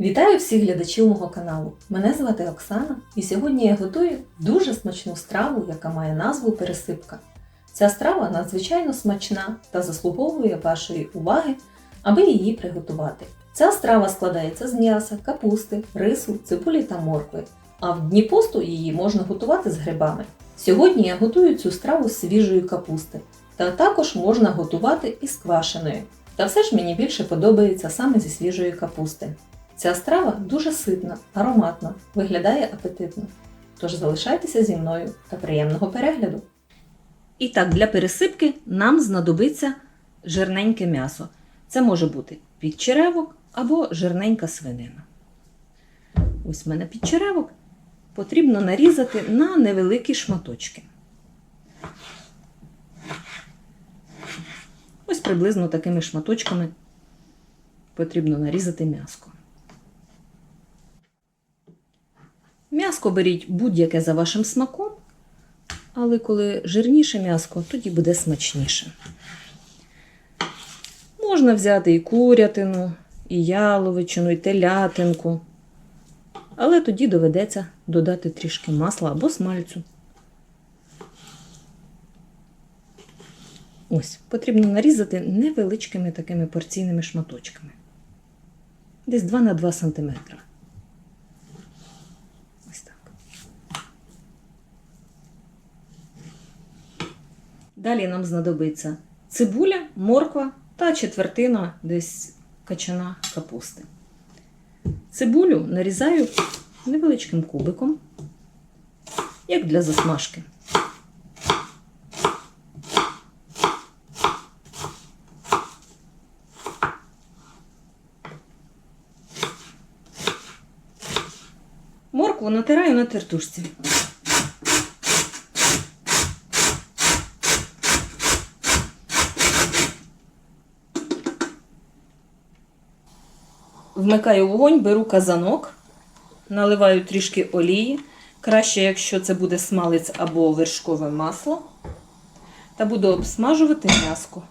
Вітаю всіх глядачів мого каналу. Мене звати Оксана, і сьогодні я готую дуже смачну страву, яка має назву пересипка. Ця страва надзвичайно смачна та заслуговує вашої уваги, аби її приготувати. Ця страва складається з м'яса, капусти, рису, цибулі та моркви. А в дні посту її можна готувати з грибами. Сьогодні я готую цю страву з свіжої капусти, та також можна готувати із квашеною. Та все ж мені більше подобається саме зі свіжої капусти. Ця страва дуже ситна, ароматна, виглядає апетитно. Тож залишайтеся зі мною та приємного перегляду. І так, для пересипки нам знадобиться жирненьке м'ясо. Це може бути підчеревок або жирненька свинина. Ось в мене підчеревок потрібно нарізати на невеликі шматочки. Ось приблизно такими шматочками потрібно нарізати м'яско. М'яско беріть будь-яке за вашим смаком, але коли жирніше м'яско, тоді буде смачніше. Можна взяти і курятину, і яловичину, і телятинку, але тоді доведеться додати трішки масла або смальцю. Ось, потрібно нарізати невеличкими такими порційними шматочками. Десь 2 на 2 см. Далі нам знадобиться цибуля, морква та четвертина десь качана капусти. Цибулю нарізаю невеличким кубиком, як для засмажки. Моркву натираю на тертушці. Вмикаю вогонь, беру казанок, наливаю трішки олії. Краще, якщо це буде смалець або вершкове масло. Та буду обсмажувати м'яско.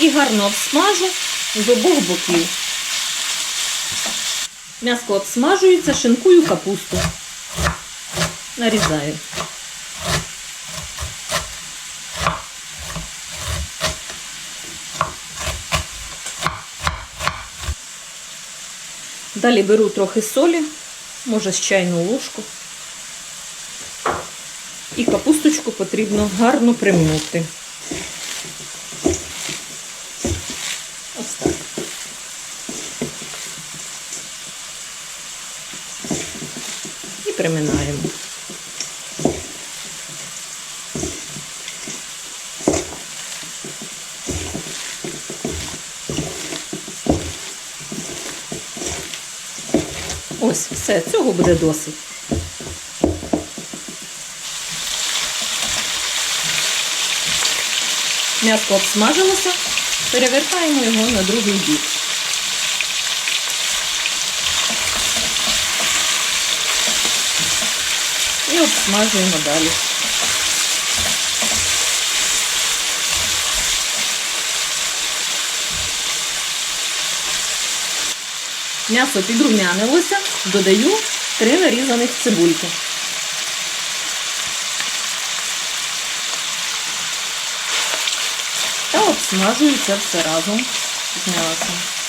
І гарно обсмажу з обох боків. М'яско обсмажується, шинкую капусту. Нарізаю. Далі беру трохи солі, може з чайну ложку. І капусточку потрібно гарно примнути. Ось так. І приминаємо. Ось, все, цього буде досить. М'ясо обсмажилося, перевертаємо його на другий бік. І обсмажуємо далі. М'ясо підрумянилося, додаю три нарізаних цибульки. Та обсмажую це все разом з м'ясом.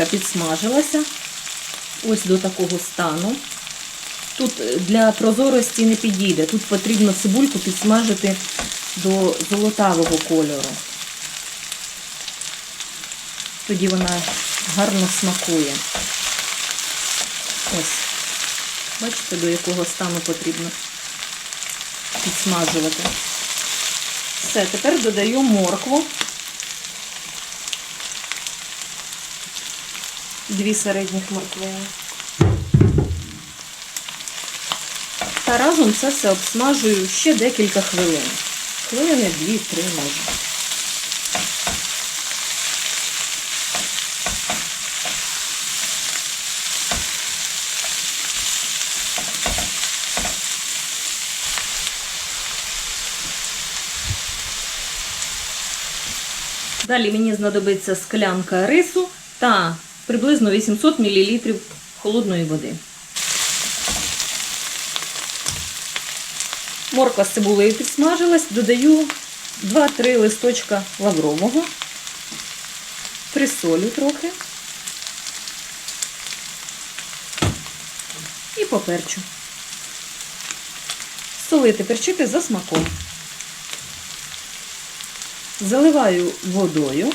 Цибулька підсмажилася ось до такого стану. Тут для прозорості не підійде. Тут потрібно цибульку підсмажити до золотавого кольору. Тоді вона гарно смакує. Ось. Бачите, до якого стану потрібно підсмажувати. Все, тепер додаю моркву. Дві середніх морквини. Та разом це все обсмажую ще декілька хвилин. Хвилини 2-3 може. Далі мені знадобиться склянка рису та приблизно 800 мл холодної води. Морква з цибулею підсмажилась, додаю 2-3 листочка лаврового, присолю трохи і поперчу. Солити, перчити за смаком. Заливаю водою.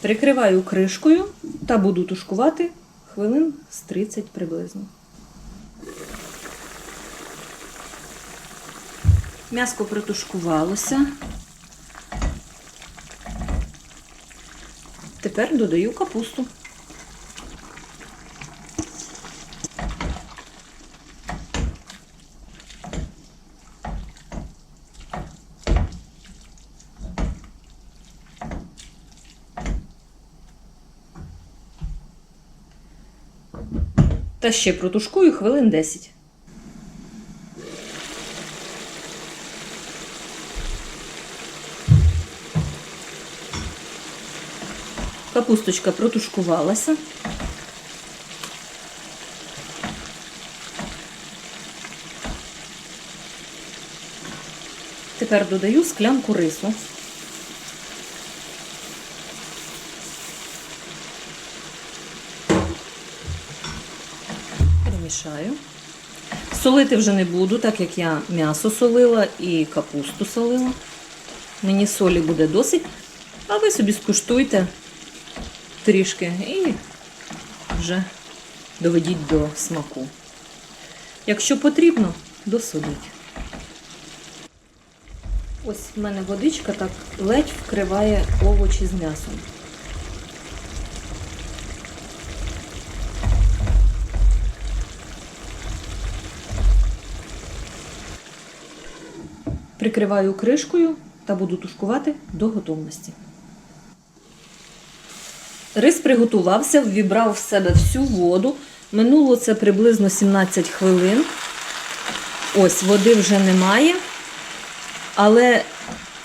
Прикриваю кришкою та буду тушкувати хвилин з 30 приблизно. М'яско притушкувалося. Тепер додаю капусту. Та ще протушкую хвилин 10. Капусточка протушкувалася. Тепер додаю склянку рису. Перемішаю. Солити вже не буду, так як я м'ясо солила і капусту солила. Мені солі буде досить, а ви собі скуштуйте трішки і вже доведіть до смаку. Якщо потрібно, досоліть. Ось в мене водичка так ледь вкриває овочі з м'ясом. Прикриваю кришкою та буду тушкувати до готовності. Рис приготувався, ввібрав в себе всю воду. Минуло це приблизно 17 хвилин. Ось, води вже немає, але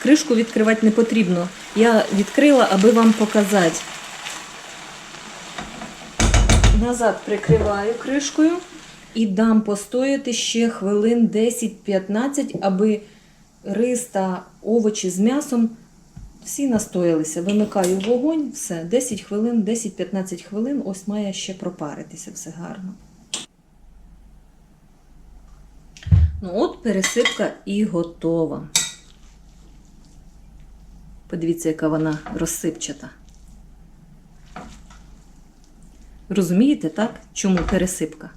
кришку відкривати не потрібно. Я відкрила, аби вам показати. Назад прикриваю кришкою і дам постояти ще хвилин 10-15, аби рис та овочі з м'ясом всі настоялися. Вимикаю вогонь, все, 10 хвилин, 10-15 хвилин, ось має ще пропаритися все гарно. Ну от пересипка і готова. Подивіться, яка вона розсипчата. Розумієте, так? Чому пересипка?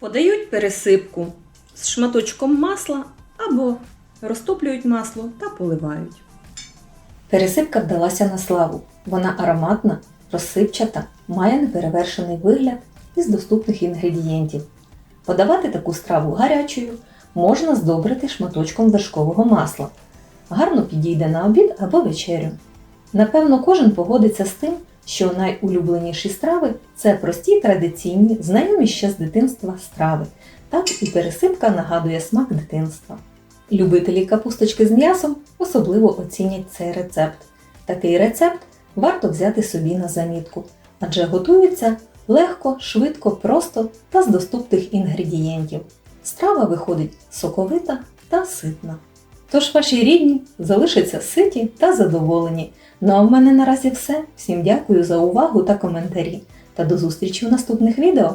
Подають пересипку з шматочком масла або розтоплюють масло та поливають. Пересипка вдалася на славу. Вона ароматна, розсипчата, має неперевершений вигляд із доступних інгредієнтів. Подавати таку страву гарячою можна здобрити шматочком вершкового масла. Гарно підійде на обід або вечерю. Напевно, кожен погодиться з тим, що найулюбленіші страви це прості традиційні, знайомі ще з дитинства страви. Так і пересипка нагадує смак дитинства. Любителі капусточки з м'ясом особливо оцінять цей рецепт. Такий рецепт варто взяти собі на замітку, адже готується легко, швидко, просто та з доступних інгредієнтів. Страва виходить соковита та ситна. Тож ваші рідні залишаться ситі та задоволені. Ну а в мене наразі все. Всім дякую за увагу та коментарі. Та до зустрічі у наступних відео!